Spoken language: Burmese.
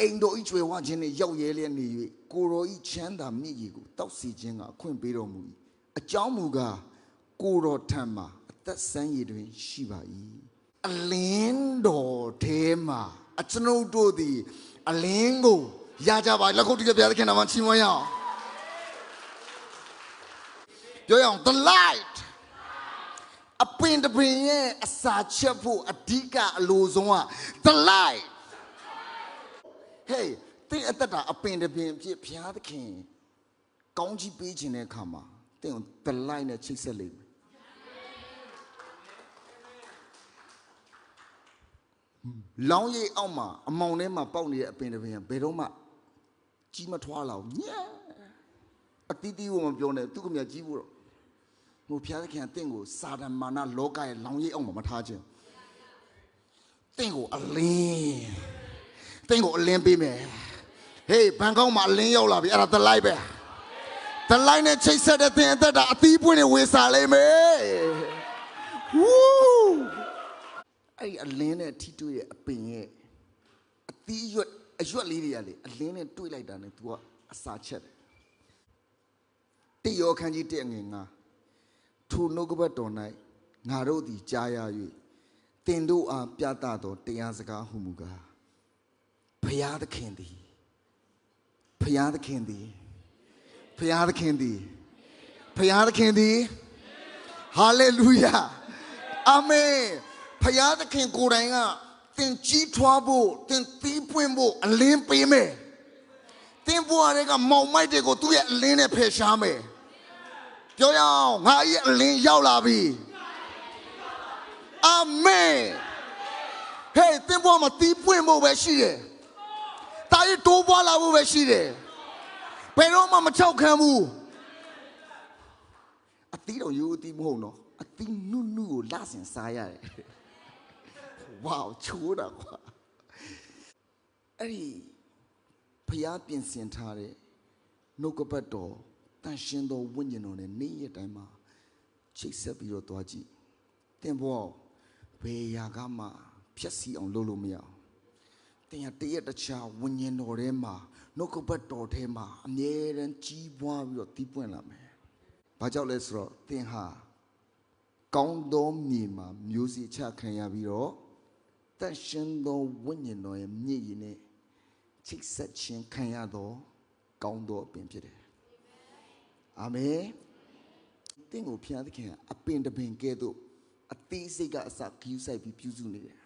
အိမ်တော်ဤကျွေဝခြင်းနှင့်ရောက်ရဲလျက်နေ၍ကိုရောဤချမ်းသာမြင့်ကြီးကိုတောက်စီခြင်းကအခွင့်ပေးတော်မူ၏အကြောင်းမူကားကိုရောထံမှာအသက်ဆန်းရည်တွင်ရှိပါ၏အလင်းတော်ထဲမှာအကျွန်ုပ်တို့သည်အလင်းကိုရကြပါလက်ခုပ်တီးကြပြသခင်နာမချီးမွမ်းရအောင်ပြောရအောင် the light အပင်တပင်ရဲ့အစာချက်ဖို့အဓိကအလိုဆုံးက the light hey တင်းအသက်တာအပင်တပင်ဖြစ်ဘုရားသခင်ကောင်းကြီးပေးခြင်းတဲ့အခါမှာတင်းကို the light နဲ့ချိတ်ဆက်လိမ့်မယ်လောင်းရိပ်အောက်မှာအမောင်ထဲမှာပေါက်နေတဲ့အပင်တပင်ကဘယ်တော့မှကြီးမထွားလာဘူးညက်အတီးတီးကိုမပြောနဲ့သူကမြကြီးဖို့တော့ဟိုဖျားသခင်ကတင့်ကိုစာတမာနလောကရဲ့လောင်ရိပ်အောင်မှာမထားခြင်းတင့်ကိုအလင်း တင့်ကိုအလင်းပေးမယ်ဟေးဘန်ကောက်မှာအလင်းရောက်လာပြီအဲ့ဒါသလိုက်ပဲသလိုက်နဲ့ချိတ်ဆက်တဲ့တင်အသက်တာအသီးပွင့်နေဝေစားလိမ့်မယ်ဝူးအဲ့ဒီအလင်းနဲ့ထိတွေ့ရဲ့အပင်ရဲ့အသီးရွက်အရွက်လေးတွေကလေအလင်းနဲ့တွေ့လိုက်တာနဲ့ तू ကအစာချက်တယ်တိယောခန်းကြီးတဲ့ငွေငါထိုနှုတ်ကပတ်တော်၌ငါတို့သည်ကြားရ၍တင်တို့အားပြသသောတရားစကားဟုမူကား ဖျားသခင်သည်ဖျားသခင်သည်ဖျားသခင်သည်ဖျားသခင်သည်ဟာလေလုယာအာမင်ဖျားသခင်ကိုယ်တိုင်ကတင်ကြီးထွားဖို့တင်သီးပွင့်ဖို့အလင်းပေးမယ်တင်ဘွားတွေကမောင်မိုက်တွေကိုသူ့ရဲ့အလင်းနဲ့ဖယ်ရှားမယ်ပြောရအောင်ငါရဲ့အလင်းရောက်လာပြီအာမင်ဟေးသင်ဘွားမှာတီးပွင့်ဖို့ပဲရှိတယ် တာရီတိုးပွားလာဖို့ပဲရှိတယ်ဘယ်တော့မှမချောက်ခံဘူးအတီးတော့ယူအတီးမဟုတ်နော်အတီးနုနုကိုလာစင်စားရတယ်ဝေါချိုးတာကွာအဲ့ဒီဖျားပြင်ဆင်ထားတဲ့နှုတ်ကပတ်တော်တန်ရှင်သောဝိညာဉ်တော်နဲ့နေ့ရက်တိုင်းမှာချိတ်ဆက်ပြီးတော့သွားကြည့်။တင်ဘောဘယ်ရာကမှဖြက်စီအောင်လုပ်လို့မရအောင်။ တင်ရတရက်တခြားဝိညာဉ်တော်ထဲမှာနှုတ်ကပတ်တော်ထဲမှာအမြဲတမ်းကြီးပွားပြီးတော့တီးပွင့်လာမယ်။ဘာကြောင့်လဲဆိုတော့တင်ဟာကောင်းသောမြေမှာမျိုးစေ့ချခံရပြီးတော့တန်ရှင်သောဝိညာဉ်တော်ရဲ့မြင့်ရည်နဲ့ချိတ်ဆက်ခြင်းခံရသောကောင်းသောအပင်ဖြစ်တယ်အာမင်တင့်ကိုဖျားသခင်ကအပင်တပင်ကဲ့သို့အသေးစိတ်ကအစဂယူးဆိုင်ပြီးပြုစုနေတယ်